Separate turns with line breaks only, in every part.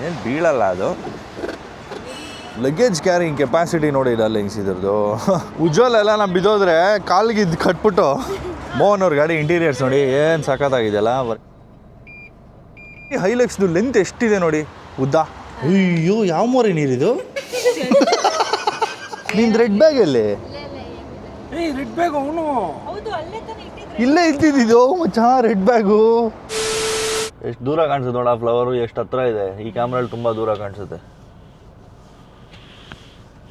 ಏನು ಬೀಳಲ್ಲ ಅದು? Luggage carrying capacity ನೋಡಿ ಇಲ್ಲ ಲೆಂಗ್ಸ್ ಇದ್ರದ್ದು ಉಜ್ವಲ್ ಎಲ್ಲ ನಾವು ಬಿದ್ದೋದ್ರೆ ಕಾಲ್ಗೆ ಇದು ಕಟ್ಬಿಟ್ಟು ಮೋಹನ್ ಅವ್ರ ಗಾಡಿ ಇಂಟೀರಿಯರ್ಸ್ ನೋಡಿ ಏನು ಸಖತ್ತಾಗಿದೆಯಲ್ಲ ಈ ಹೈಲೆಕ್ಸ್ದು ಲೆಂತ್ ಎಷ್ಟಿದೆ ನೋಡಿ? ಉದ್ದ. ಅಯ್ಯೋ ಯಾವ ಮೋರಿ ನೀರಿದು ನಿಂದು ರೆಡ್ ಬ್ಯಾಗ್ ಎಲ್ಲಿ
ರೆಡ್ ಬ್ಯಾಗ್ ಅವನು.
ಇಲ್ಲೇ ಇದ್ದಿದ್ದು ಮಚ್ಚ ರೆಡ್ ಬ್ಯಾಗು ಎಷ್ಟು ದೂರ ಕಾಣಿಸುತ್ತೆ ನೋಡ ಫ್ಲವರು ಎಷ್ಟು ಹತ್ರ ಇದೆ. ಈ ಕ್ಯಾಮ್ರಲ್ಲಿ ತುಂಬ ದೂರ ಕಾಣಿಸುತ್ತೆ.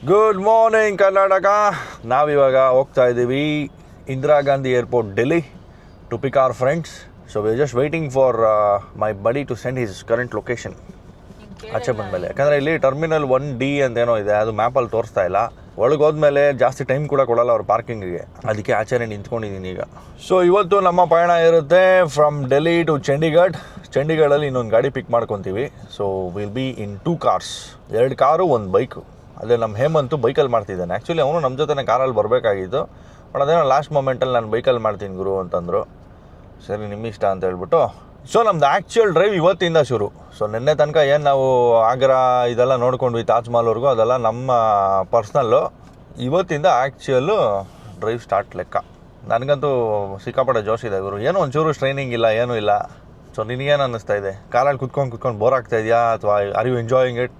Good morning Karnataka. ನಾವಿವಾಗ ಹೋಗ್ತಾ ಇದ್ದೀವಿ Indira Gandhi airport Delhi to pick our friends so we just waiting for my buddy to send his current location ಆಚೆ ಬಂದಮೇಲೆ. ಯಾಕಂದರೆ ಇಲ್ಲಿ ಟರ್ಮಿನಲ್ ಒನ್ ಡಿ ಅಂತ ಏನೋ ಇದೆ. ಅದು ಮ್ಯಾಪಲ್ಲಿ ತೋರಿಸ್ತಾ ಇಲ್ಲ. ಒಳಗೆ ಹೋದ್ಮೇಲೆ ಜಾಸ್ತಿ ಟೈಮ್ ಕೂಡ ಕೊಡಲ್ಲ ಅವ್ರು ಪಾರ್ಕಿಂಗಿಗೆ. ಅದಕ್ಕೆ ಆಚೆನೆ ನಿಂತ್ಕೊಂಡಿದ್ದೀನಿ ಈಗ. ಸೊ ಇವತ್ತು ನಮ್ಮ ಪಯಣ ಇರುತ್ತೆ ಫ್ರಮ್ ಡೆಲ್ಲಿ ಟು ಚಂಡೀಗಢ್ ಚಂಡೀಗಢಲ್ಲಿ ಇನ್ನೊಂದು ಗಾಡಿ ಪಿಕ್ ಮಾಡ್ಕೊತೀವಿ. So will be in two cars ಎರಡು ಕಾರು, ಒಂದು ಬೈಕು ಅದೇ ನಮ್ಮ ಹೇಮಂತು ಬೈಕಲ್ಲಿ ಮಾಡ್ತಿದ್ದಾನೆ. ಆ್ಯಕ್ಚುಲಿ ಅವನು ನಮ್ಮ ಜೊತೆ ಕಾರಲ್ಲಿ ಬರಬೇಕಾಗಿತ್ತು. ಬಟ್ ಅದೇನೋ ಲಾಸ್ಟ್ ಮೊಮೆಂಟಲ್ಲಿ ನಾನು ಬೈಕಲ್ಲಿ ಮಾಡ್ತೀನಿ ಗುರು ಅಂತಂದರು. ಸರಿ ನಿಮ್ಮ ಇಷ್ಟ ಅಂತ ಹೇಳ್ಬಿಟ್ಟು ಸೊ ನಮ್ದು ಆ್ಯಕ್ಚುಯಲ್ ಡ್ರೈವ್ ಇವತ್ತಿಂದ ಶುರು. ಸೊ ನಿನ್ನೆ ತನಕ ಏನು ನಾವು ಆಗ್ರಾ ಇದೆಲ್ಲ ನೋಡ್ಕೊಂಡ್ವಿ ತಾಜ್ ಮಹಲ್ವರೆಗೂ ಅದೆಲ್ಲ ನಮ್ಮ ಪರ್ಸ್ನಲ್ಲು ಇವತ್ತಿಂದ ಆ್ಯಕ್ಚುಯಲ್ಲು ಡ್ರೈವ್ ಸ್ಟಾರ್ಟ್ ಲೆಕ್ಕ. ನನಗಂತೂ ಸಿಕ್ಕಾಪಟ್ಟೆ ಜೋಶ್ ಇದೆ ಇವರು ಏನೋ ಒಂಚೂರು ಟ್ರೈನಿಂಗ್ ಇಲ್ಲ ಏನೂ ಇಲ್ಲ. ಸೊ ನಿನಗೇನು ಅನ್ನಿಸ್ತಾ ಇದೆ? ಕಾಲಲ್ಲಿ ಕುತ್ಕೊಂಡು ಕುತ್ಕೊಂಡು ಬೋರ್ ಆಗ್ತಾ ಇದೆಯಾ? ಅಥವಾ ಆರ್ ಯು ಎಂಜಾಯಿಂಗ್ ಇಟ್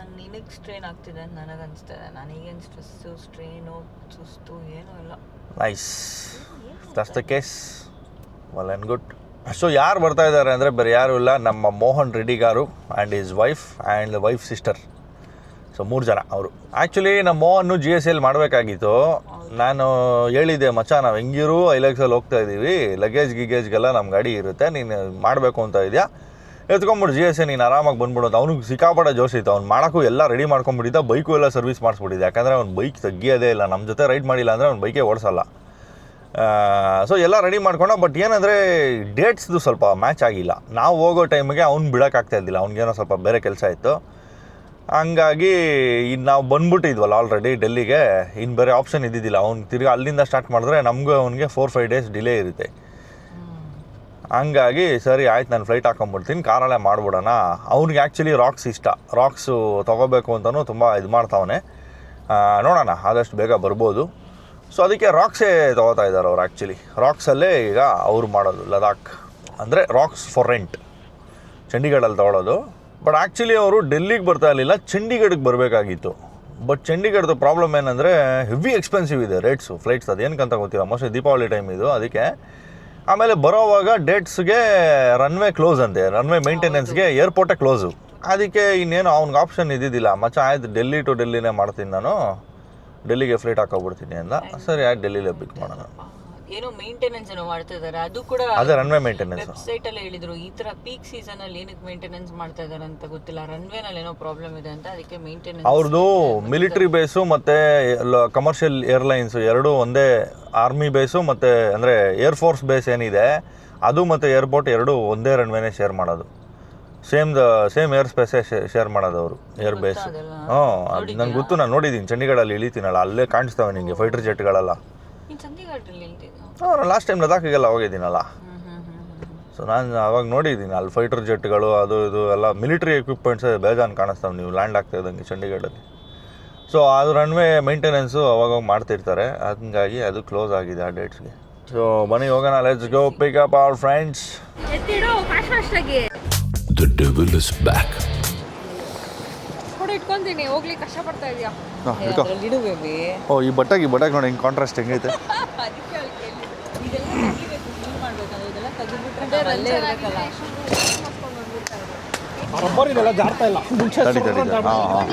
ನಂಗೆ ನಿನಗೆ ಸ್ಟ್ರೈನ್ ಆಗ್ತಿದೆ ಅಂತ ನನಗೆ ಅನಿಸ್ತಿದೆ ನನಗೇನು ಸ್ಟ್ರೆಸ್ಸು ಸ್ಟ್ರೈನು ಸುಸ್ತು ಏನೂ ಇಲ್ಲ.
Nice that's the case well and good so ಯಾರು ಬರ್ತಾ ಇದ್ದಾರೆ ಅಂದರೆ ಬೇರೆ ಯಾರು ಇಲ್ಲ. ನಮ್ಮ Mohan Reddy gar and is wife and wife sister so ಮೂರು ಜನ ಅವರು. ಆ್ಯಕ್ಚುಲಿ ನಮ್ಮ ಮೋಹನ್ನು ಜಿ ಎಸ್ ಎಲ್ ಮಾಡಬೇಕಾಗಿತ್ತು. ನಾನು ಹೇಳಿದ್ದೆ, ಮಚ್ಚ, ನಾವು ಹೆಂಗಿರು ಐಲೆಕ್ಸಲ್ಲಿ ಹೋಗ್ತಾ ಇದ್ದೀವಿ ಲಗೇಜ್ ಗಿಗೇಜ್ಗೆಲ್ಲ ನಮ್ಮ ಗಾಡಿ ಇರುತ್ತೆ. ನೀನು ಮಾಡಬೇಕು ಅಂತ ಇದೆಯಾ? ಎತ್ಕೊಂಬಿಡು ಜಿ ಎಸ್ ಎ ನೀನು ಆರಾಮಾಗಿ ಬಂದ್ಬಿಡು ಅಂತ. ಅವ್ನಿಗೆ ಸಿಕ್ಕಾಪಟ್ಟೆ ಜೋಶ್ ಇತ್ತು. ಅವ್ನು ಮಾಡೋಕ್ಕೂ ಎಲ್ಲ ರೆಡಿ ಮಾಡ್ಕೊಂಬಿಟ್ಟಿದ್ದ ಬೈಕು ಎಲ್ಲ ಸರ್ವಿಸ್ ಮಾಡಿಸ್ಬಿಟ್ಟಿದ್ದೆ. ಯಾಕಂದರೆ ಅವ್ನು ಬೈಕ್ ತಗ್ಗಿಯೋದೇ ಇಲ್ಲ. ನಮ್ಮ ಜೊತೆ ರೈಡ್ ಮಾಡಿಲ್ಲ ಅಂದರೆ ಅವ್ನು ಬೈಕೇ ಓಡಿಸಲ್ಲ. ಸೊ ಎಲ್ಲ ರೆಡಿ ಮಾಡ್ಕೊಂಡ ಬಟ್ ಏನಂದರೆ ಡೇಟ್ಸ್ದು ಸ್ವಲ್ಪ ಮ್ಯಾಚ್ ಆಗಿಲ್ಲ. ನಾವು ಹೋಗೋ ಟೈಮಿಗೆ ಅವ್ನು ಬಿಡೋಕ್ಕಾಗ್ತಾ ಇದ್ದಿಲ್ಲ. ಅವ್ನಿಗೇನೋ ಸ್ವಲ್ಪ ಬೇರೆ ಕೆಲಸ ಇತ್ತು. ಹಂಗಾಗಿ ಇನ್ನು ನಾವು ಬಂದ್ಬಿಟ್ಟಿದ್ವಲ್ಲ ಆಲ್ರೆಡಿ ಡೆಲ್ಲಿಗೆ. ಇನ್ನು ಬೇರೆ ಆಪ್ಷನ್ ಇದ್ದಿದ್ದಿಲ್ಲ. ಅವ್ನು ತಿರ್ಗಿ ಅಲ್ಲಿಂದ ಸ್ಟಾರ್ಟ್ ಮಾಡಿದ್ರೆ ನಮಗೂ ಅವ್ನಿಗೆ ಫೋರ್ ಫೈವ್ ಡೇಸ್ ಡಿಲೇ ಇರುತ್ತೆ. ಹಂಗಾಗಿ ಸರಿ, ಆಯ್ತು, ನಾನು ಫ್ಲೈಟ್ ಹಾಕೊಂಡ್ಬಿಡ್ತೀನಿ. ಕಾರಲ್ಲೇ ಮಾಡ್ಬಿಡೋಣ. ಅವ್ನಿಗೆ ಆ್ಯಕ್ಚುಲಿ ರಾಕ್ಸ್ ಇಷ್ಟ. ರಾಕ್ಸು ತೊಗೋಬೇಕು ಅಂತಲೂ ತುಂಬ ಇದು ಮಾಡ್ತಾವನೆ. ನೋಡೋಣ. ಆದಷ್ಟು ಬೇಗ ಬರ್ಬೋದು. ಸೊ ಅದಕ್ಕೆ ರಾಕ್ಸೇ ತೊಗೋತಾ ಇದ್ದಾರೆ ಅವ್ರು ಆ್ಯಕ್ಚುಲಿ ರಾಕ್ಸಲ್ಲೇ ಈಗ ಅವ್ರು ಮಾಡೋದು ಲದಾಖ್ ಅಂದರೆ ರಾಕ್ಸ್ ಫಾರ್ ರೆಂಟ್ ಚಂಡೀಗಢಲ್ಲಿ ತೊಗೊಳೋದು. ಬಟ್ ಆ್ಯಕ್ಚುಲಿ ಅವರು ಡೆಲ್ಲಿಗೆ ಬರ್ತಾ ಇರಲಿಲ್ಲ ಚಂಡೀಗಢಕ್ಕೆ ಬರಬೇಕಾಗಿತ್ತು. ಬಟ್ ಚಂಡೀಗಢದ ಪ್ರಾಬ್ಲಮ್ ಏನಂದರೆ ಹೆವಿ ಎಕ್ಸ್ಪೆನ್ಸಿವ್ ಇದೆ ರೇಟ್ಸು ಫ್ಲೈಟ್ಸ್ ಅದು ಏನಕ್ಕಂತ ಗೊತ್ತಿಲ್ಲ. ಮೋಸ್ಟ್ಲಿ ದೀಪಾವಳಿ ಟೈಮ್ ಇದು ಅದಕ್ಕೆ. ಆಮೇಲೆ ಬರೋವಾಗ ಡೇಟ್ಸ್ಗೆ ರನ್ವೇ ಕ್ಲೋಸ್ ಅಂತೆ. ರನ್ವೇ ಮೇಂಟೆನೆನ್ಸ್ಗೆ ಏರ್ಪೋರ್ಟೇ ಕ್ಲೋಸು ಅದಕ್ಕೆ ಇನ್ನೇನು ಅವ್ನಿಗೆ ಆಪ್ಷನ್ ಇದ್ದಿದ್ದಿಲ್ಲ. ಮಚ್ಚ ಆಯ್ತು ಡೆಲ್ಲಿ ಟು ಡೆಲ್ಲಿನೇ ಮಾಡ್ತೀನಿ ನಾನು. ಡೆಲ್ಲಿಗೆ ಫ್ಲೈಟ್ ಹಾಕೋಬಿಡ್ತೀನಿ ಅಂದ. ಸರಿ ಆಯ್ತು ಡೆಲ್ಲಿಲೇ ಬಿಕ್ ಮಾಡೋಣ.
ಏನೋ ಮೇಂಟೆನೆನ್ಸ್ ಏನೋ ಮಾಡ್ತಾ ಇದ್ದಾರೆ ಅದು ಕೂಡ
ಅದೇ ರನ್ವೇ ಮೇಂಟೆನೆನ್ಸ್
ವೆಬ್ಸೈಟ್ ಅಲ್ಲಿ ಹೇಳಿದ್ರು. ಈ ತರ ಪೀಕ್ ಸೀಸನ್ ಅಲ್ಲಿ ಏನಕ್ಕೆ ಮೇಂಟೆನೆನ್ಸ್ ಮಾಡ್ತಾ ಇದ್ದಾರೆ ಅಂತ ಗೊತ್ತಿಲ್ಲ. ರನ್ವೇ ನಲ್ಲಿ ಏನೋ ಪ್ರಾಬ್ಲಮ್ ಇದೆ ಅಂತ ಅದಕ್ಕೆ ಮೇಂಟೆನೆನ್ಸ್
ಅವ್ರದ್ದು ಮಿಲಿಟರಿ ಬೇಸು ಮತ್ತೆ ಕಮರ್ಷಿಯಲ್ ಏರ್ಲೈನ್ಸ್ ಎರಡು ಒಂದೇ ಆರ್ಮಿ ಬೇಸು ಅಂದ್ರೆ ಏರ್ ಫೋರ್ಸ್ ಬೇಸ್ ಏನಿದೆ ಅದು ಮತ್ತೆ ಏರ್ಪೋರ್ಟ್ ಎರಡು ಒಂದೇ ರನ್ವೇನೇ ಶೇರ್ ಮಾಡೋದು. ಸೇಮ್ ದ ಸೇಮ್ ಏರ್ ಸ್ಪೇಸೇ ಶೇರ್ ಮಾಡೋದು ಅವರು ಏರ್ ಬೇಸ್? ಹ್ಞೂ ಅದು ನನಗೆ ಗೊತ್ತು ನಾನು ನೋಡಿದ್ದೀನಿ ಚಂಡೀಗಢಲ್ಲಿ ಇಳಿತೀನಲ್ಲ ಅಲ್ಲೇ ಕಾಣಿಸ್ತಾವೆ ನಿಮಗೆ ಫೈಟರ್ ಜೆಟ್ಗಳೆಲ್ಲ ಹಾಂ ಲಾಸ್ಟ್ ಟೈಮ್ ಲದಾಖಿಗೆಲ್ಲ ಹೋಗಿದ್ದೀನಲ್ಲ. ಸೊ ನಾನು ಅವಾಗ ನೋಡಿದ್ದೀನಿ ಅಲ್ಲಿ ಫೈಟರ್ ಜೆಟ್ಗಳು ಅದು ಇದು ಎಲ್ಲ ಮಿಲಿಟರಿ ಎಕ್ವಿಪ್ಮೆಂಟ್ಸ್ ಬೇಜಾನ್ ಕಾಣಿಸ್ತಾವೆ ನೀವು ಲ್ಯಾಂಡ್ ಆಗ್ತಾ ಇದ್ದಂಗೆ ಚಂಡೀಗಢಲ್ಲಿ ಸೊ ಅದು ರನ್ವೇ ಮೇಂಟೆನೆನ್ಸು ಅವಾಗ ಮಾಡ್ತಿರ್ತಾರೆ. ಹಂಗಾಗಿ ಅದು ಕ್ಲೋಸ್ ಆಗಿದೆ ಆ ಡೇಟ್ಸ್ಗೆ ಸೊ ಬನ್ನಿ ಹೋಗೋಣ. Let's go pick up our friends
ಎತ್ತಿಡು is back ಇಟ್ಕೊಂಡಿನಿ
The devil is back.
ಕೂಡ ಇಟ್ಕೊಂತೀನಿ ಹೋಗ್ಲಿಕ್ಕೆ ಕಷ್ಟ ಪಡ್ತಾ ಇದೀಯಾ
ಇಡು ಬೇಬಿ
ಓ ಈ ಬಟ್ಟೆಗೆ ಈ ಬಟ್ಟೆಗೆ ನೋಡಿ ಹಿಂಗೆ ಕಾಂಟ್ರಾಸ್ಟ್ ಹೆಂಗೈತೆ.
ಅದಕ್ಕೆ ಅಲ್ಲಿ ಕೇಳಿದ್ದು. ಇದೆಲ್ಲ ತೆಗಿಬೇಕು ಕ್ಲೀನ್ ಮಾಡ್ಬೇಕಲ್ಲ ಇದೆಲ್ಲ ತೆಗಿಬಿಟ್ರೆ ಅಲ್ಲೇ ಇರಬೇಕಲ್ಲ.
ರಬ್ಬರ್ ಇದೆಲ್ಲ ಜಾರ್ತಾ ಇಲ್ಲ. ಮುಂಚೆ
ತಡಿ ತಡಿ ತಡಿ. ಹಾಂ ಹಾಂ.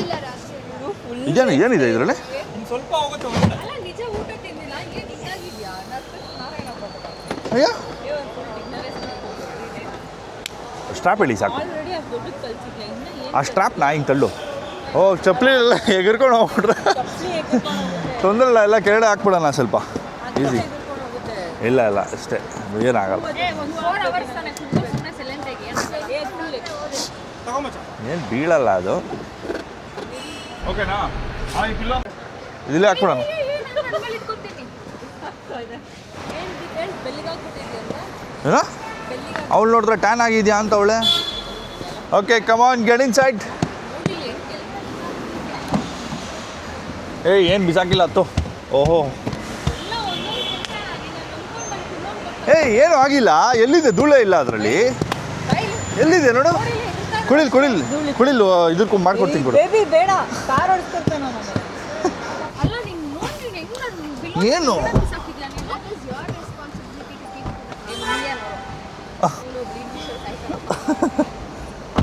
ಇದೇನು ಏನಿದೆ ಇದರಲ್ಲಿ?
ಸ್ವಲ್ಪ ಹೋಗುತ್ತೆ.
ಅಲ್ಲ ನಿಜ ಊಟ ತಿಂದಿಲ್ಲ ಏನ್ ಹಿಂಗಾಗಿದ್ಯಾ ನಾರಾಯಣ ಬಂದ
ಅಯ್ಯ. ಸ್ಟ್ರಾಪ್ ಹೇಳಿ ಸಾಕು? ಆ ಸ್ಟ್ರಾಪ್ನ ಹಿಂಗೆ ತಳ್ಳು. ಓ ಚಪ್ಪಲಿ ಎಲ್ಲ ಎಗರ್ಕೊಂಡು ಹೋಗ್ಬಿಟ್ರೆ. ತೊಂದರೆ ಇಲ್ಲ ಎಲ್ಲ ಕೆರಡೆ ಹಾಕ್ಬಿಡೋಣ ಸ್ವಲ್ಪ. ಈಸಿ ಇಲ್ಲ ಇಲ್ಲ ಅಷ್ಟೇ. ಏನಾಗಲ್ಲ. ಏನು ಬೀಳಲ್ಲ ಅದು. ಇದಿಲ್ಲೇ ಹಾಕ್ಬಿಡೋಣ. ಅವಳು ನೋಡಿದ್ರೆ ಟ್ಯಾನ್ ಆಗಿದೆಯಾ ಅಂತ ಅವಳೆ? Okay come on get inside ಏಯ್ ಏನು ಬಿಸಾಕಿಲ್ಲ ಅತ್ತು ಓಹೋ. ಏಯ್ ಏನು ಆಗಿಲ್ಲ ಎಲ್ಲಿದೆ? ಧೂಳೆ ಇಲ್ಲ ಅದರಲ್ಲಿ. ಎಲ್ಲಿದೆ ನೋಡು? ಕುಳಿಲ್ ಕುಳಿಲ್ ಕುಳಿಲ್ ಇದಕ್ಕೂ ಮಾಡ್ಕೊಡ್ತೀನಿ
ಬಿಡು.
ಬೇಬಿ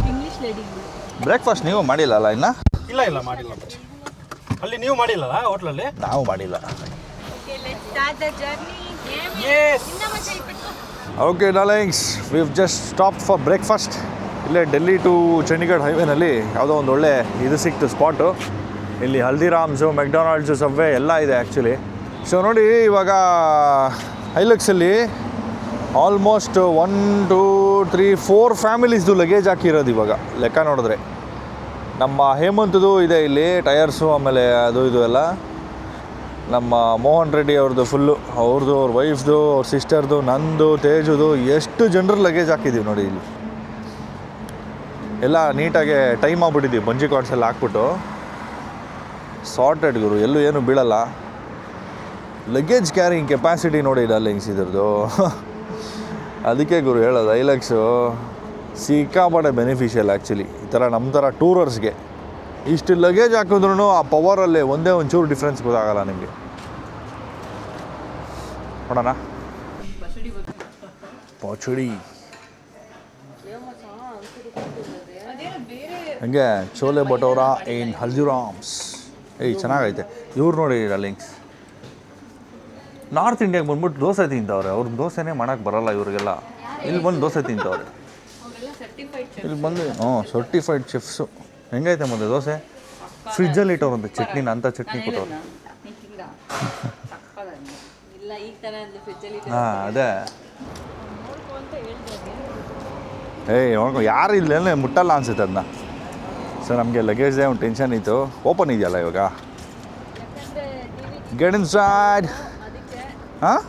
ಇಂಗ್ಲಿಷ್ ಲೇಡಿ
ಬ್ರೇಕ್ಫಾಸ್ಟ್ ನೀವು ಮಾಡಿಲ್ಲ ಅಲ್ಲ ಇನ್ನ?
ಇಲ್ಲ ಇಲ್ಲ ಮಾಡಿಲ್ಲ ಅಲ್ಲಿ ನೀವು ಮಾಡಿಲ್ಲಲ್ಲ ಹೋಟ್ಲಲ್ಲಿ?
ನಾವು ಮಾಡಿಲ್ಲ.
Okay darlings start the journey
yes
okay darlings we've just stop for breakfast ಇಲ್ಲೇ ಡೆಲ್ಲಿ ಟು ಚಂಡೀಗಢ್ ಹೈವೇನಲ್ಲಿ ಯಾವುದೋ ಒಂದು ಒಳ್ಳೆ ಇದು ಸಿಕ್ತು ಸ್ಪಾಟು ಇಲ್ಲಿ ಹಲ್ದಿರಾಮ್ಸು ಮೆಕ್ಡೊನಾಲ್ಡ್ಸು ಸಬ್ವೆ ಎಲ್ಲ ಇದೆ ಆ್ಯಕ್ಚುಲಿ ಸೊ ನೋಡಿ ಇವಾಗ ಹೈಲಕ್ಸಲ್ಲಿ almost one two three four ಫ್ಯಾಮಿಲೀಸ್ದು luggage ಹಾಕಿರೋದು ಇವಾಗ. ಲೆಕ್ಕ ನೋಡಿದ್ರೆ. ನಮ್ಮ ಹೇಮಂತದು ಇದೆ ಇಲ್ಲಿ ಟಯರ್ಸು ಆಮೇಲೆ ಅದು, ಇದು ಎಲ್ಲ. ನಮ್ಮ ಮೋಹನ್ ರೆಡ್ಡಿ ಅವ್ರದ್ದು ಫುಲ್ಲು ಅವ್ರದ್ದು ಅವ್ರ ವೈಫ್ದು ಅವ್ರ ಸಿಸ್ಟರ್ದು ನಂದು, ತೇಜುದು, ಎಷ್ಟು ಜನರು ಲಗೇಜ್ ಹಾಕಿದ್ದೀವಿ ನೋಡಿ ಇಲ್ಲಿ. ಎಲ್ಲ ನೀಟಾಗಿ ಟೈಮ್ ಆಗ್ಬಿಟ್ಟಿದ್ದೀವಿ ಬಂಜಿ ಕಾರ್ಡ್ಸೆಲ್ಲ ಹಾಕ್ಬಿಟ್ಟು. ಸಾರ್ಟೆಡ್ ಗುರು, ಎಲ್ಲೂ ಏನು ಬೀಳಲ್ಲ. ಲಗೇಜ್ ಕ್ಯಾರಿಂಗ್ ಕೆಪಾಸಿಟಿ ನೋಡಿ ಡಾರ್ಲಿಂಗ್ಸ್ ಇದ್ರದ್ದು ಅದಕ್ಕೆ ಗುರು ಹೇಳೋದು, ಐಲಕ್ಸು ಸಿಕ್ಕಾಪಟ್ಟೆ ಬೆನಿಫಿಷಿಯಲ್ ಆ್ಯಕ್ಚುಲಿ ಈ ಥರ ನಮ್ಮ ಥರ ಟೂರರ್ಸ್ಗೆ ಇಷ್ಟು ಲಗೇಜ್ ಹಾಕಿದ್ರು ಆ ಪವರಲ್ಲೇ ಒಂದೇ ಒಂಚೂರು ಡಿಫ್ರೆನ್ಸ್ ಗೊತ್ತಾಗಲ್ಲ ನಿಮಗೆ. ನೋಡೋಣ. ಪಚಡಿ. ಹಂಗೆ ಚೋಲೆ ಬಟೋರಾ ಇನ್ ಹಲ್ದಿರಾಮ್ಸ್. ಏಯ್, ಚೆನ್ನಾಗೈತೆ. ಇವ್ರು ನೋಡಿ ಲಿಂಕ್ಸ್ ನಾರ್ತ್ ಇಂಡಿಯಾಗೆ ಬಂದ್ಬಿಟ್ಟು ದೋಸೆ ತಿಂತವ್ರೆ. ಅವ್ರ ದೋಸೆನೇ ಮಾಡೋಕ್ಕೆ ಬರಲ್ಲ ಇವರಿಗೆಲ್ಲ. ಇಲ್ಲಿ ಬಂದು ದೋಸೆ ತಿಂತವ್ರೆ. ಇಲ್ಲಿ ಬಂದು ಹ್ಞೂ ಸರ್ಟಿಫೈಡ್ ಚೆಫ್ಸು ಹೆಂಗೈತೆ ಮತ್ತೆ ದೋಸೆ? ಫ್ರಿಜ್ಜಲ್ಲಿ ಇಟ್ಟವ್ರಂತೆ ಚಟ್ನಿನ ಅಂಥ ಚಟ್ನಿ ಕೊಟ್ಟವ್ರು.
ಇಲ್ಲ
ಹಾಂ ಅದೇ. ಏಯ್ ನೋಡ್ಕೊ ಯಾರು ಇಲ್ಲೇನೆ ಮುಟ್ಟಲ್ಲ ಅನ್ಸುತ್ತೆ ಅದನ್ನ ಸೊ ನಮಗೆ ಲಗೇಜ್ದೇ ಒಂದು ಟೆನ್ಷನ್ ಇತ್ತು. ಓಪನ್ ಇದೆಯಲ್ಲ ಇವಾಗ? ಗೆಟ್ ಇನ್ ಸೈಡ್ ಹಾಂ?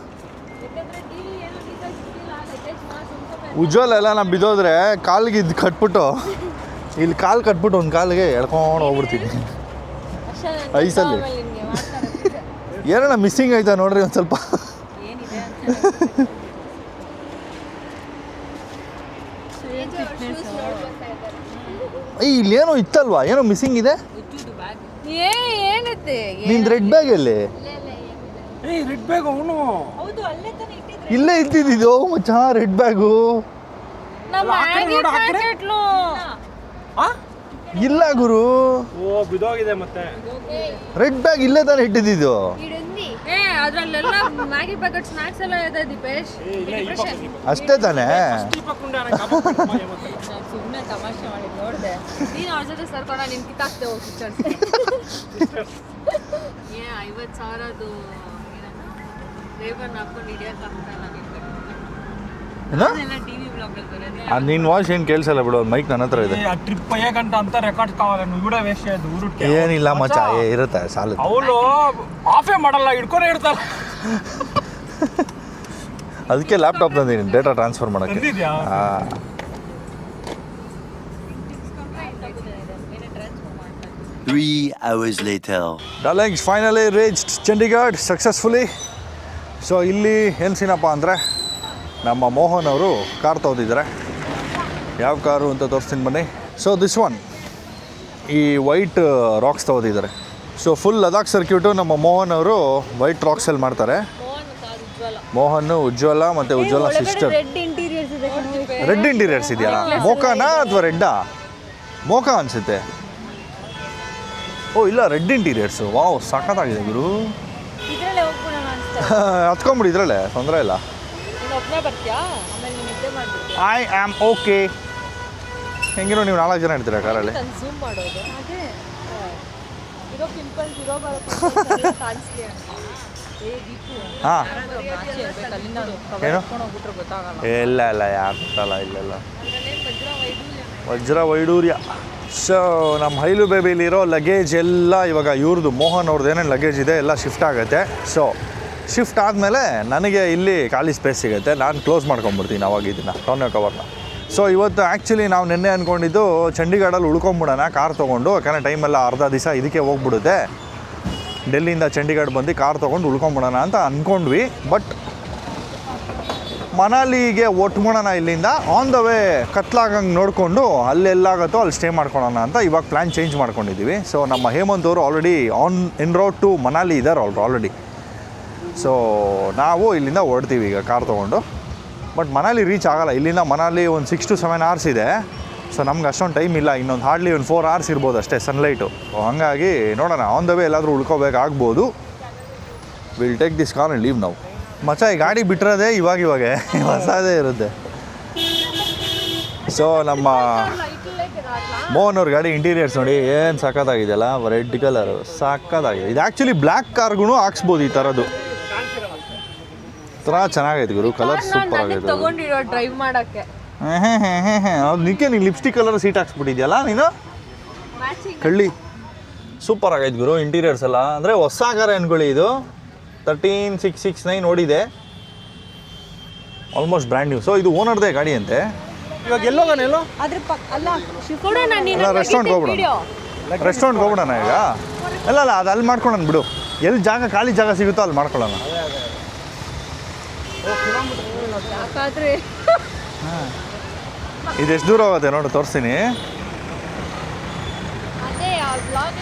ಉಜ್ವಲ್ ಎಲ್ಲ ನಾನು ಬಿದ್ದೋದ್ರೆ ಕಾಲಿಗೆ ಇದು ಕಟ್ಬಿಟ್ಟು ಇಲ್ಲಿ ಕಾಲು ಕಟ್ಬಿಟ್ಟು ಒಂದು ಕಾಲಿಗೆ ಎಳ್ಕೊಂಡು ಹೋಗ್ಬಿಡ್ತೀನಿ. ಐಸಲ್ಲಿ. ಏನಣ್ಣ ಮಿಸ್ಸಿಂಗ್ ಆಯ್ತಾ ನೋಡ್ರಿ ಒಂದು ಸ್ವಲ್ಪ? ಏನೋ ಇಲ್ಲೇನೋ ಇತ್ತಲ್ವಾ? ಏನೋ ಮಿಸ್ಸಿಂಗ್ ಇದೆ? ನಿನ್ ರೆಡ್ ಬ್ಯಾಗ್ ಎಲ್ಲಿ
ಏಯ್ ರೆಡ್ ಬ್ಯಾಗ್ ಅವನು.
ಹೌದು ಅಲ್ಲೇ ತಾನೇ ಇಟ್ಟಿದ್ರೆ.
ಇಲ್ಲೇ ಇದ್ದಿದ್ದು ಮಚ್ಚ ರೆಡ್ ಬ್ಯಾಗು
ನಮ್ಮ
ಆ?
ಇಲ್ಲ ಗುರು.
ಓ ಬಿದೋಗಿದೆ ಮತ್ತೆ.
ರೆಡ್ ಬ್ಯಾಗ್ ಇಲ್ಲೇ ತಾನೇ ಇಟ್ಟಿದ್ದು
ಏ ಅದ್ರಲ್ಲೆಲ್ಲ ಮ್ಯಾಗಿ ಪ್ಯಾಕೆಟ್ ಸ್ನಾಕ್ಸ್ ಎಲ್ಲ ಇದೆ ದೀಪೇಶ್.
ಏ.
ಅಷ್ಟೇ ತಾನೇ.
ಸುಮ್ಮನೆ ತಮಾಷೆ ಮಾಡಿ ನೋಡಿದೆ.
ನೀನು ಅವ್ರ ಜೊತೆ ಸರ್ಕೊಂಡ ನಿನ್ ಕಿತ್ತಾಕ್ತೆ ಹೋಗಿ ಸಿಸ್ಟರ್ಸ್
ಏ ಐವತ್ತು ಸಾವಿರದ್ದು
ನೀನ್ ವಾಯ್ಸ್ ಏನ್ ಕೇಳಿಸಲ್ಲ ಬಿಡು ಮೈಕ್ ನನ್ನ ಹತ್ರ ಇದೆ.
ಟ್ರಿಪ್ ಹೇಗಂತ ಅಂತ ರೆಕಾರ್ಡ್
ಏನಿಲ್ಲ ಮಚ ಇರುತ್ತೆ ಸಾಲ
ಅವಳು ಆಫೆ ಮಾಡಲ್ಲ ಹಿಡ್ಕೊಂಡು ಇಡ್ತಾರ
ಅದಕ್ಕೆ ಲ್ಯಾಪ್ಟಾಪ್ ತಂದಿನಿ ಡೇಟಾ ಟ್ರಾನ್ಸ್ಫರ್ ಮಾಡಕ್ಕೆ.
Three hours later.
Darlings finally reached Chandigarh successfully. So ಇಲ್ಲಿ ಏನು ಸೀನಪ್ಪ ಅಂದರೆ ನಮ್ಮ ಮೋಹನ್ ಅವರು ಕಾರ್ ತೊಗೊಂಡಿದ್ದಾರೆ ಯಾವ ಕಾರು ಅಂತ ತೋರಿಸ್ತೀನಿ ಬನ್ನಿ. ಸೊ ದಿಸ್ ಒನ್ ಈ ವೈಟ್ ರಾಕ್ಸ್ ತೋದಿದ್ದಾರೆ ಸೊ ಫುಲ್ ಲದಾಖ್ ಸರ್ಕ್ಯೂಟು ನಮ್ಮ ಮೋಹನ್ ಅವರು ವೈಟ್ ರಾಕ್ಸಲ್ಲಿ ಮಾಡ್ತಾರೆ. ಮೋಹನ್ ಉಜ್ವಲ ಮತ್ತು ಉಜ್ವಲ ಸಿಸ್ಟರ್
ರೆಡ್ ಇಂಟೀರಿಯರ್ಸ್ ಇದೆ
ರೆಡ್ ಇಂಟೀರಿಯರ್ಸ್ ಇದೆಯಾ? ಮೋಕಾನಾ ಅಥವಾ ರೆಡ್ಡಾ ಮೋಕಾ ಅನಿಸುತ್ತೆ. ಓ ಇಲ್ಲ ರೆಡ್ ಇಂಟೀರಿಯರ್ಸು ವಾವ್ ಸಖತ್ತಾಗಿದೆ ಗುರು. ಹತ್ಕೊಂಬಿಡಿ ಇದ್ರಲ್ಲೇ ತೊಂದರೆ ಇಲ್ಲ.
ನೀನು ಒಬ್ಬನೇ ಬರ್ತೀಯಾ? ಆಮೇಲೆ ನೀನು ನಿದ್ದೆ ಮಾಡ್ಬಿಡ್ತೀಯ?
ಐ ಆಮ್ ಓಕೆ ಹೆಂಗಿರೋ ನೀವು ನಾಲ್ಕು ಜನ ಇರ್ತೀರಾ ಕಾರಲ್ಲಿ?
ಇಲ್ಲ
ಹಾಂ. ಏನು?
ಗೊತ್ತಾಗಲ್ಲ.
ಇಲ್ಲ ಇಲ್ಲ ಯಾರು ಇಲ್ಲ ಇಲ್ಲೆಲ್ಲ ವಜ್ರ ವೈಡೂರ್ಯ. ಸೊ ನಮ್ಮ ಹೈಲು ಬೇಬಿಲಿರೋ ಲಗೇಜ್ ಎಲ್ಲ ಇವಾಗ ಇವ್ರದ್ದು ಮೋಹನ್ ಅವ್ರದ್ದು ಏನೇನು ಲಗೇಜ್ ಇದೆ ಎಲ್ಲ ಶಿಫ್ಟ್ ಆಗುತ್ತೆ. ಸೊ ಶಿಫ್ಟ್ ಆದಮೇಲೆ ನನಗೆ ಇಲ್ಲಿ ಖಾಲಿ ಸ್ಪೇಸ್ ಸಿಗುತ್ತೆ. ನಾನು ಕ್ಲೋಸ್ ಮಾಡ್ಕೊಂಬಿಡ್ತೀನಿ ಅವಾಗ ಇದನ್ನು ಟೋನೋ ಕವರ್ನ ಸೊ ಇವತ್ತು ಆ್ಯಕ್ಚುಲಿ ನಾವು ನಿನ್ನೆ ಅಂದ್ಕೊಂಡಿದ್ದು ಚಂಡೀಗಢಲ್ಲಿ ಉಳ್ಕೊಂಬಿಡೋಣ ಕಾರ್ ತೊಗೊಂಡು. ಯಾಕಂದರೆ ಟೈಮೆಲ್ಲ ಅರ್ಧ ದಿವಸ ಇದಕ್ಕೆ ಹೋಗ್ಬಿಡುತ್ತೆ. ಡೆಲ್ಲಿಯಿಂದ ಚಂಡೀಗಢ ಬಂದು ಕಾರ್ ತೊಗೊಂಡು ಉಳ್ಕೊಂಬಿಡೋಣ ಅಂತ ಅಂದ್ಕೊಂಡ್ವಿ ಬಟ್ ಮನಾಲಿಗೆ ಒಟ್ಬಿಡೋಣ ಇಲ್ಲಿಂದ ಆನ್ ದ ವೇ ಕತ್ಲಾಗಂಗೆ ನೋಡಿಕೊಂಡು ಅಲ್ಲೆಲ್ಲಾಗತ್ತೋ ಅಲ್ಲಿ ಸ್ಟೇ ಮಾಡ್ಕೊಳೋಣ ಅಂತ ಇವಾಗ ಪ್ಲ್ಯಾನ್ ಚೇಂಜ್ ಮಾಡ್ಕೊಂಡಿದ್ದೀವಿ ಸೊ ನಮ್ಮ ಹೇಮಂತ್ ಅವರು already on in road to Manali ಇದ್ದಾರೆ ಅವ್ರು ಆಲ್ರೆಡಿ ಸೊ ನಾವು ಇಲ್ಲಿಂದ ಹೊರಡ್ತೀವಿ ಈಗ ಕಾರ್ ತೊಗೊಂಡು. ಬಟ್ ಮನಾಲಿ ರೀಚ್ ಆಗೋಲ್ಲ. ಇಲ್ಲಿಂದ ಮನಾಲಿ ಒಂದು ಸಿಕ್ಸ್ ಟು ಸೆವೆನ್ ಅವರ್ಸ್ ಇದೆ. ಸೊ ನಮ್ಗೆ ಅಷ್ಟೊಂದು ಟೈಮ್ ಇಲ್ಲ. ಇನ್ನೊಂದು ಹಾರ್ಡ್ಲಿ ಒಂದು ಫೋರ್ ಅವರ್ಸ್ ಇರ್ಬೋದು ಅಷ್ಟೇ ಸನ್ಲೈಟು ಹಾಗಾಗಿ ನೋಡೋಣ ಆನ್ ದ ವೇ ಎಲ್ಲಾದರೂ ಉಳ್ಕೋಬೇಕಾಗ್ಬೋದು. Will take this car leave ನಾವು ಮಚ್ಚ, ಈ ಗಾಡಿ ಬಿಟ್ಟಿರೋದೇ ಇವಾಗ ಇವಾಗ. ಹೊಸದೇ ಇರುತ್ತೆ. ಸೊ ನಮ್ಮ ಮೋಹನ್ ಅವ್ರ ಗಾಡಿ ಇಂಟೀರಿಯರ್ಸ್ ನೋಡಿ, ಏನು ಸಖತ್ತಾಗಿದೆಯಲ್ಲ ರೆಡ್ ಕಲರು ಸಕ್ಕತ್ತಾಗಿದೆ ಇದು ಆ್ಯಕ್ಚುಲಿ ಬ್ಲ್ಯಾಕ್ ಕಾರ್ಗೂ ಹಾಕ್ಸ್ಬೋದು ಈ ಥರದ್ದು ಥರ ಚೆನ್ನಾಗೈತೆ ಗುರು ಕಲರ್ ಸೂಪರ್ ಆಗೈತೆ
ತಗೊಂಡಿರೋ ಡ್ರೈವ್ ಮಾಡಕ್ಕೆ.
ಅದು ನಿಕ್ಕೆ ನೀನು ಲಿಪ್ಸ್ಟಿಕ್ ಕಲರ್ ಸೀಟ್ ಹಾಕ್ಸ್ಬಿಟ್ಟಿದ್ಯಲ್ಲ ನೀನು?
ಮ್ಯಾಚಿಂಗ್
ಕಳ್ಳಿ. ಸೂಪರ್ ಆಗೈತೆ ಗುರು ಇಂಟೀರಿಯರ್ಸ್ ಎಲ್ಲ. ಅಂದರೆ ಹೊಸ ಕಾರ್ ಅನ್ಕೊಳ್ಳಿ ಇದು? ತರ್ಟೀನ್ ಸಿಕ್ಸ್ ಸಿಕ್ಸ್ ನೈನ್ ಓಡಿದೆ. ಆಲ್ಮೋಸ್ಟ್ ಬ್ರ್ಯಾಂಡ್ ನ್ಯೂ ಸೊ ಇದು ಓನರ್ದೇ ಗಾಡಿ ಅಂತೆ
ಇವಾಗ ಎಲ್ಲೋಗಾನೆ ಎಲ್ಲೋ
ಅದ್ರ ಪಕ್ಕ ಅಲ್ಲ ಕೊಡು ನಾನು
ಎಲ್ಲ ರೆಸ್ಟೋರೆಂಟ್ಗೆ ಹೋಗ್ಬಿಡೋಣ. ರೆಸ್ಟೋರೆಂಟ್ ಹೋಗ್ಬಿಡೋಣ ಈಗ? ಅಲ್ಲ ಅಲ್ಲ ಅದು ಅಲ್ಲಿ ಮಾಡ್ಕೊಳೋಣ ಬಿಡು. ಎಲ್ಲಿ ಜಾಗ ಖಾಲಿ ಜಾಗ ಸಿಗುತ್ತೋ ಅಲ್ಲಿ ಮಾಡ್ಕೊಳ್ಳೋಣ.
ಯಾಕಾದ್ರೆ?
ಇದು ಎಷ್ಟು ದೂರ ಹೋಗುತ್ತೆ ನೋಡು ತೋರಿಸ್ತೀನಿ.
ಅದೇ ಆ ಬ್ಲಾಗ್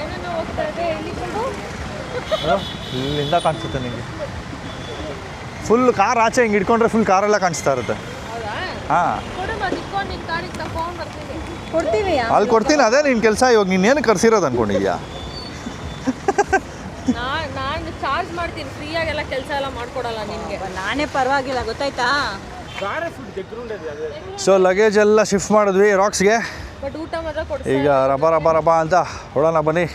ಏನೇನೋ ಹೋಗ್ತಾ ಇದೆ ಎಲ್ಲಿಕೊಂಡು
ಇಲ್ಲಿಂದ ಕಾಣಿಸುತ್ತೆ ನಿಮಗೆ ಫುಲ್ ಕಾರ್ ಆಚೆ ಹಿಂಗೆ ಇಟ್ಕೊಂಡ್ರೆ ಫುಲ್ ಕಾರೆಲ್ಲ ಕಾಣಿಸ್ತಾ ಇರುತ್ತೆ. ಹಾಂ. ಅಲ್ಲಿ ಕೊಡ್ತೀನಿ ಅದೇ ನಿನ್ನ ಕೆಲಸ. ಇವಾಗ ನೀನೇನು ಕರ್ಸಿರೋದು ಅನ್ಕೊಂಡಿದ್ಯಾ
ನಾನು ನಾನು ಚಾರ್ಜ್ ಮಾಡ್ತೀನಿ. ಫ್ರೀಯಾಗೆಲ್ಲ ಕೆಲಸ ಎಲ್ಲ ಮಾಡ್ಕೊಡಲ್ಲ ನಿಮಗೆ ನಾನೇ ಪರವಾಗಿಲ್ಲ ಗೊತ್ತಾಯ್ತಾ?
ಸೊ ಲಗೇಜ್ ಎಲ್ಲ ಶಿಫ್ಟ್ ಮಾಡಿದ್ವಿ ರಾಕ್ಸ್ಗೆ
ಬಟ್ ಊಟ ಮಾತ್ರ
ಈಗ ರಬ ರಬ ರಬ ಅಂತ ಹೊಡೋಣ ಬನ್ನಿ.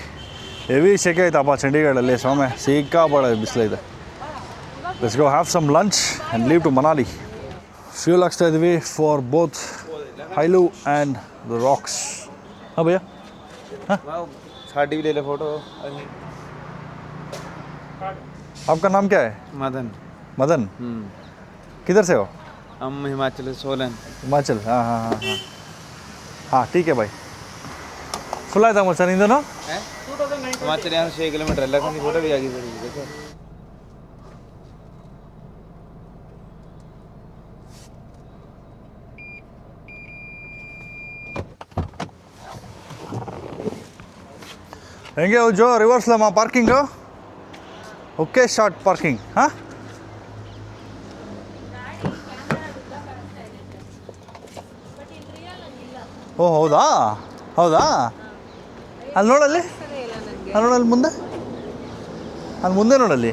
ಹೆವಿ ಸೆಕೆ ಐತಪ್ಪ ಚಂಡೀಗಢಲ್ಲಿ ಸ್ವಾಮಿ. ಸಿಕ್ಕಾಬಾಳ ಬಿಸಿಲೈತೆ let's go have some lunch and leave to Manali fuel ಹಾಕ್ಸ್ತಾ ಇದ್ವಿ ಫಾರ್ ಬೋತ್ ಹೈಲು ಆ್ಯಂಡ್ ದ ರಾಕ್ಸ್ ಹಾಂ ಭಯ್ಯ?
ಹಾಂ? ಫೋಟೋ
आपका नाम क्या है
मदन
मदन
हम्म
किधर से हो
हम हिमाचल से सोलन
हिमाचल हाँ हाँ हाँ हाँ हाँ ठीक है भाई ಫುಲ್ ಆಯ್ತಾ ಮಚ್ಚ ನಿಂದನು
हिमाचल यहाँ से छः किलोमीटर है लखनऊ की फोटो भी आगे पड़ी देखो
ಹೆಂಗೆ ಜೋ ರಿವರ್ಸ್ಲಮ್ಮ ಪಾರ್ಕಿಂಗು ಓಕೆ ಶಾರ್ಟ್ ಪಾರ್ಕಿಂಗ್ ಹಾಂ ಓ ಹೌದಾ? ಹೌದಾ? ಅಲ್ಲಿ ನೋಡಲ್ಲಿ? ಅಲ್ಲಿ ನೋಡಲ್ಲಿ ಮುಂದೆ? ಅಲ್ಲಿ ಮುಂದೆ ನೋಡಲ್ಲಿ?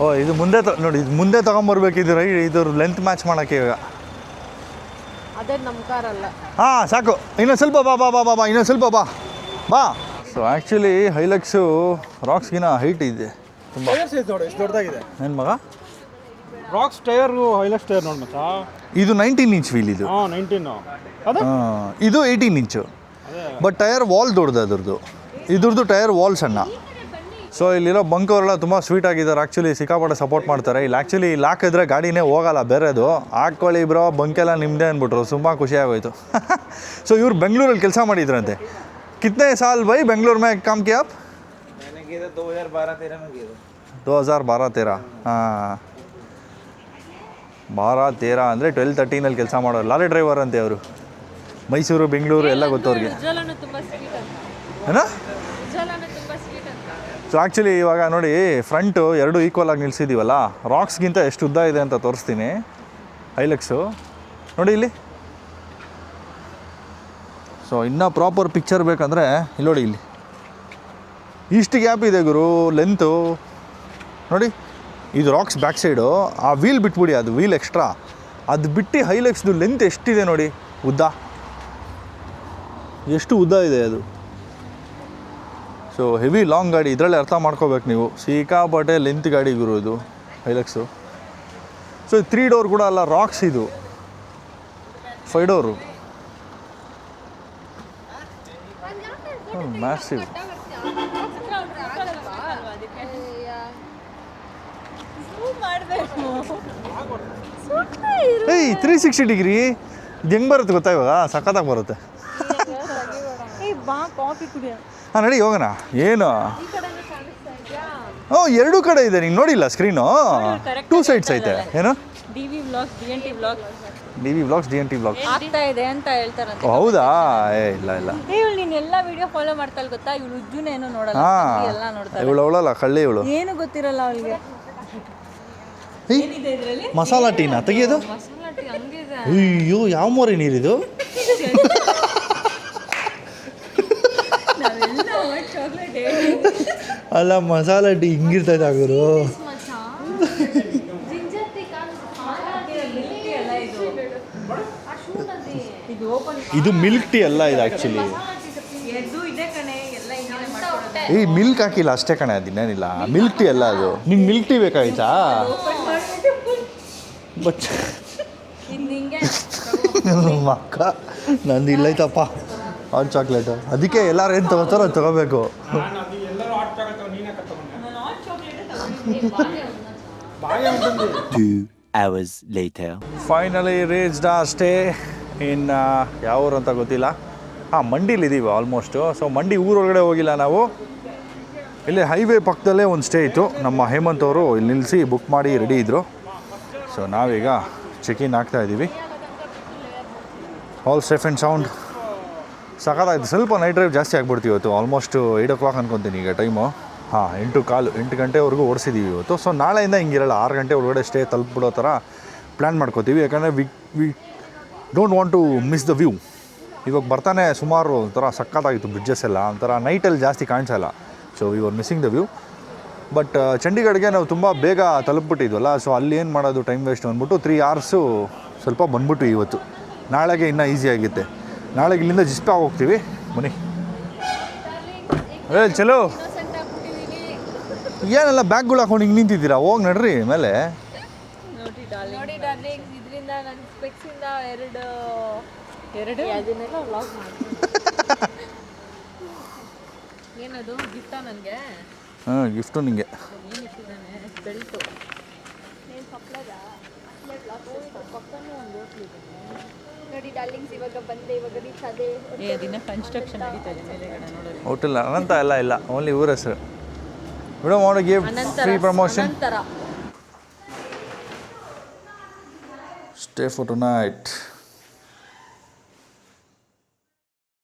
ಓ ಇದು ಮುಂದೆ ತ ನೋಡಿ ಇದು ಮುಂದೆ ತೊಗೊಂಬರ್ಬೇಕಿದ್ರೆ ಇದ್ರ ಲೆಂತ್ ಮ್ಯಾಚ್ ಮಾಡೋಕ್ಕೆ ಇವಾಗ.
ಅದೇ ನಮ್ಮ ಕಾರಲ್ಲ
ಹಾಂ ಸಾಕು. ಇನ್ನೊಂದು ಸ್ವಲ್ಪ ಬಾ ಬಾ ಬಾ ಬಾ ಬಾ ಇನ್ನೊಂದು ಸ್ವಲ್ಪ ಬಾ. ಬಾ. ಸೊ ಆ್ಯಕ್ಚುಲಿ ಹೈಲಕ್ಸು ರಾಕ್ಸ್ಗಿನ ಹೈಟ್ ಇದೆ. ತುಂಬ.
ಟೈರ್ಸ್ ಐತೆ ನೋಡಿ ಎಷ್ಟು ದೊಡ್ಡದಾಗಿದೆ?
ಏನು ಮಗ?
ರಾಕ್ಸ್ ಟೈರ್ ಹೈಲೆಕ್ಸ್ ಟೈರ್ ನೋಡಿ ಮಚ್ಚ.
ಇದು ನೈನ್ಟೀನ್ ಇಂಚ್ ವೀಲ್ ಇದು.
ಹಾಂ ನೈನ್ಟೀನು ಅದು?
ಆ, ಇದು eighteen inch but tyre wall ದೊಡ್ಡದು ಅದ್ರದ್ದು. ಇದ್ರದ್ದು ಟೈರ್ ವಾಲ್ ಸಣ್ಣ. ಸೊ ಇಲ್ಲಿರೋ ಬಂಕವರೆಲ್ಲ ತುಂಬ ಸ್ವೀಟ್ ಆಗಿದ್ದಾರೆ. ಆ್ಯಕ್ಚುಲಿ ಸಿಕ್ಕಾಪಟ್ಟೆ ಸಪೋರ್ಟ್ ಮಾಡ್ತಾರೆ. ಇಲ್ಲಿ ಆ್ಯಕ್ಚುಲಿ ಇಲ್ಲಿ ಹಾಕಿದ್ರೆ ಗಾಡಿನೇ ಹೋಗಲ್ಲ ಬೇರೆದು. ಹಾಕ್ಕೊಳ್ಳಿ ಬ್ರೋ ಬಂಕೆಲ್ಲ ನಿಮ್ಮದೇ ಅಂದ್ಬಿಟ್ರು. ತುಂಬ ಖುಷಿ ಆಗೋಯ್ತು. ಸೊ ಇವ್ರು ಬೆಂಗಳೂರಲ್ಲಿ ಕೆಲಸ ಮಾಡಿದ್ರಂತೆ. ಕಿತ್ನೆ ಸಾಲ್ ಬೈ ಬೆಂಗಳೂರು ಮೇ ಕಾಮ್ ಆಪ್?
मैंने किया था दो हज़ार बारह तेरह में किया था
दो हज़ार बारह तेरह ಹಾಂ ಬಾರ ತೇರ ಅಂದರೆ ಟ್ವೆಲ್ ತರ್ಟೀನಲ್ಲಿ ಕೆಲಸ ಮಾಡೋರು ಲಾರಿ ಡ್ರೈವರ್ ಅಂತೆ ಅವರು ಮೈಸೂರು ಬೆಂಗಳೂರು ಎಲ್ಲ ಗೊತ್ತವ್ರಿಗೆ
ಉಜ್ವಲನು ತುಂಬ ಸ್ವೀಟ್ ಅಂತ
ಏನೋ
ಉಜ್ವಲನು ತುಂಬ ಸ್ವೀಟ್ ಅಂತ
ಸೊ ಆ್ಯಕ್ಚುಲಿ ಇವಾಗ ನೋಡಿ ಫ್ರಂಟು ಎರಡು ಈಕ್ವಲ್ ಆಗಿ ನಿಲ್ಸಿದ್ದೀವಲ್ಲ ರಾಕ್ಸ್ಗಿಂತ ಎಷ್ಟು ಉದ್ದ ಇದೆ ಅಂತ ತೋರಿಸ್ತೀನಿ ಐಲೆಕ್ಸು ನೋಡಿ ಇಲ್ಲಿ ಸೊ ಇನ್ನೂ ಪ್ರಾಪರ್ ಪಿಕ್ಚರ್ ಬೇಕಂದರೆ ಇಲ್ಲಿ ನೋಡಿ ಇಲ್ಲಿ ಇಷ್ಟು ಗ್ಯಾಪ್ ಇದೆ ಗುರು ಲೆಂತು ನೋಡಿ ಇದು ರಾಕ್ಸ್ ಬ್ಯಾಕ್ ಸೈಡು ಆ ವೀಲ್ ಬಿಟ್ಬಿಡಿ ಅದು ವೀಲ್ ಎಕ್ಸ್ಟ್ರಾ ಅದು ಬಿಟ್ಟು ಹೈಲೆಕ್ಸ್ದು ಲೆಂತ್ ಎಷ್ಟಿದೆ ನೋಡಿ ಉದ್ದ. ಎಷ್ಟು ಉದ್ದ ಇದೆ ಅದು. ಸೊ ಹೆವಿ ಲಾಂಗ್ ಗಾಡಿ ಇದರಲ್ಲಿ ಅರ್ಥ ಮಾಡ್ಕೋಬೇಕು ನೀವು. ಸಿಕ್ಕಾಪಟ್ಟೆ ಲೆಂತ್ ಗಾಡಿ ಗುರು ಇದು ಹೈಲೆಕ್ಸು ಸೊ ತ್ರೀ ಡೋರ್ ಕೂಡ ಅಲ್ಲ ರಾಕ್ಸ್ ಇದು. ಫೈ ಡೋರು ಮ್ಯಾಸಿವ್ ಏಯ್ ತ್ರೀ ಸಿಕ್ಸ್ಟಿ ಡಿಗ್ರಿ. ಇದು ಹೆಂಗೆ ಬರುತ್ತೆ ಗೊತ್ತಾ ಇವಾಗ? ಸಖತ್ತಾಗಿ ಬರುತ್ತೆ. ಹಾಂ ನಡಿ ಹೋಗೋಣ. ಏನು? ಓ ಎರಡೂ ಕಡೆ ಇದೆ. ನೀನು ನೋಡಿಲ್ಲ ಸ್ಕ್ರೀನು ಟೂ ಸೈಡ್ಸ್ ಐತೆ. ಏನು?
D V blogs D N T vlog
D V blogs D N T blogs
ಆಗ್ತಾ ಇದೆ ಅಂತ
ಹೌದಾ? ಏ ಇಲ್ಲ ಇಲ್ಲ.
ಇವಳು ನೀನು ಎಲ್ಲ ವಿಡಿಯೋ ಫಾಲೋ ಮಾಡ್ತಾ ಗೊತ್ತಾ? ಇವಳು ಉಜ್ಜುನ ಏನೋ ನೋಡಲ್ಲ. ಎಲ್ಲ ನೋಡ್ತಾಳೆ.
ಇವಳು ಅವಳಲ್ಲ ಕಳ್ಳಿ ಇವಳು.
ಏನು ಗೊತ್ತಿರಲ್ಲ ಅವಳಿಗೆ.
ಮಸಾಲ ಟೀನಾ? ತೆಗಿಯೋದು? ಅಯ್ಯೋ ಯಾವ ಮೋರಿ ನೀರಿದು? ಅಲ್ಲ ಮಸಾಲ ಟೀ ಹಿಂಗಿರ್ತೈತೆ ಆಗೋರು
ಇದು. ಓಪನ್
ಇದು? ಮಿಲ್ಕ್ ಟೀ ಅಲ್ಲ ಇದು ಆ್ಯಕ್ಚುಲಿ ಏಯ್ ಮಿಲ್ಕ್ ಹಾಕಿಲ್ಲ ಅಷ್ಟೇ ಕಣೆ ಅದಿನ್ನೇನಿಲ್ಲ. ಮಿಲ್ಕ್ ಟೀ ಅಲ್ಲ ಅದು. ನಿಮ್ಗೆ ಮಿಲ್ಕ್ ಟೀ ಬೇಕಾಯ್ತಾ? ಬಟ್ ಅಕ್ಕ. ನಂದು ಇಲ್ಲೈತಪ್ಪ ಹಾಟ್ ಚಾಕ್ಲೇಟು ಅದಕ್ಕೆ ಎಲ್ಲರೂ ಏನು ತಗೋತಾರೋ ಅದು ತಗೋಬೇಕು.
ನಾನು ರೀಚ್ ಎಲ್ಲರೂ ಆಟ ತಗೋತಾವ ನೀನೇ ಕತ್ತಗೊಂಡೆ ಬಾಯಿ ಅಂತಂದು
Two hours later.
Finally reached stay in ಯಾವ ಊರು ಅಂತ ಗೊತ್ತಿಲ್ಲ. ಹಾಂ ಮಂಡಿಲಿದ್ದೀವಿ ಆಲ್ಮೋಸ್ಟು ಸೊ ಮಂಡಿ ಊರೊಳಗಡೆ ಹೋಗಿಲ್ಲ ನಾವು. ಇಲ್ಲಿ ಹೈವೇ ಪಕ್ಕದಲ್ಲೇ ಒಂದು ಸ್ಟೇ ಇತ್ತು. ನಮ್ಮ ಹೇಮಂತ್ ಅವರು ಇಲ್ಲಿ ನಿಲ್ಲಿಸಿ ಬುಕ್ ಮಾಡಿ ರೆಡಿ ಇದ್ದರು ಸೊ ನಾವೀಗ ಚೆಕ್ ಇನ್ ಆಗ್ತಾ ಇದ್ದೀವಿ ಆಲ್ ಸೇಫ್ ಆ್ಯಂಡ್ ಸೌಂಡ್ ಸಖತ್ತಾಯ್ತು ಸ್ವಲ್ಪ ನೈಟ್ ಡ್ರೈವ್ ಜಾಸ್ತಿ ಆಗ್ಬಿಡ್ತೀವಿ ಇವತ್ತು. ಆಲ್ಮೋಸ್ಟ್ ಏಯ್ಟ್ ಓ ಕ್ಲಾಕ್ ಅನ್ಕೊತೀನಿ ಈಗ ಟೈಮು ಹಾಂ, ಎಂಟು ಕಾಲು, ಎಂಟು ಗಂಟೆವರೆಗೂ ಓಡಿಸಿದ್ದೀವಿ ಇವತ್ತು. ಸೊ ನಾಳೆಯಿಂದ ಹಿಂಗಿರಲ್ಲ. ಆರು ಗಂಟೆ ಒಳಗಡೆ ಸ್ಟೇ ತಲುಪಿಬಿಡೋ ಥರ ಪ್ಲ್ಯಾನ್ ಮಾಡ್ಕೋತೀವಿ. ಯಾಕಂದರೆ we we don't want to miss the view ಇವಾಗ ಬರ್ತಾನೆ ಸುಮಾರು ಒಂಥರ ಸಕ್ಕತ್ತಾಗಿತ್ತು ಬ್ರಿಡ್ಜಸ್ ಎಲ್ಲ. ಒಂಥರ ನೈಟಲ್ಲಿ ಜಾಸ್ತಿ ಕಾಣಿಸಲ್ಲ. So we are missing the view but ಚಂಡೀಗಢಗೆ ನಾವು ತುಂಬ ಬೇಗ ತಲುಪಿಬಿಟ್ಟಿದ್ವಲ್ಲ. ಸೊ ಅಲ್ಲಿ ಏನು ಮಾಡೋದು ಟೈಮ್ ವೇಸ್ಟ್ ಅಂದ್ಬಿಟ್ಟು ತ್ರೀ ಅವರ್ಸು ಸ್ವಲ್ಪ ಬಂದ್ಬಿಟ್ಟು ಇವತ್ತು. ನಾಳೆಗೆ ಇನ್ನೂ ಈಸಿ ಆಗುತ್ತೆ ನಾಳೆಗೆ ಇಲ್ಲಿಂದ ಜಿಸ್ಪಾ ಹೋಗ್ತೀವಿ. ಬನ್ನಿ ಏ ಚಲೋ. ಏನೆಲ್ಲ ಬ್ಯಾಗ್ಗಳು ಹಾಕೊಂಡು ಹಿಂಗೆ ನಿಂತಿದ್ದೀರಾ? ಹೋಗಿ ನಡ್ರಿ ಮೇಲೆ.
ನೋಡಿ ಡಾರ್ಲಿಂಗ್ ಇದರಿಂದ ನನ್ನ ಸ್ಪೆಕ್ಸ್ ಇಂದ ಎರಡು ಎರಡು? ಅದನ್ನೆಲ್ಲ ವ್ಲಾಗ್ ಮಾಡಿ ಏನದು? ಗಿಫ್ಟಾ ನನಗೆ?
ಹಾಂ ಗಿಫ್ಟು
ಬೆಲ್ಟು
ಹೋಟೆಲ್ ಅನಂತ ಎಲ್ಲ ಇಲ್ಲ ಓನ್ಲಿ ಊರ ಹೆಸರು. ವಿಡೋ ಮಾಡೋ gift
free
promotion stay for tonight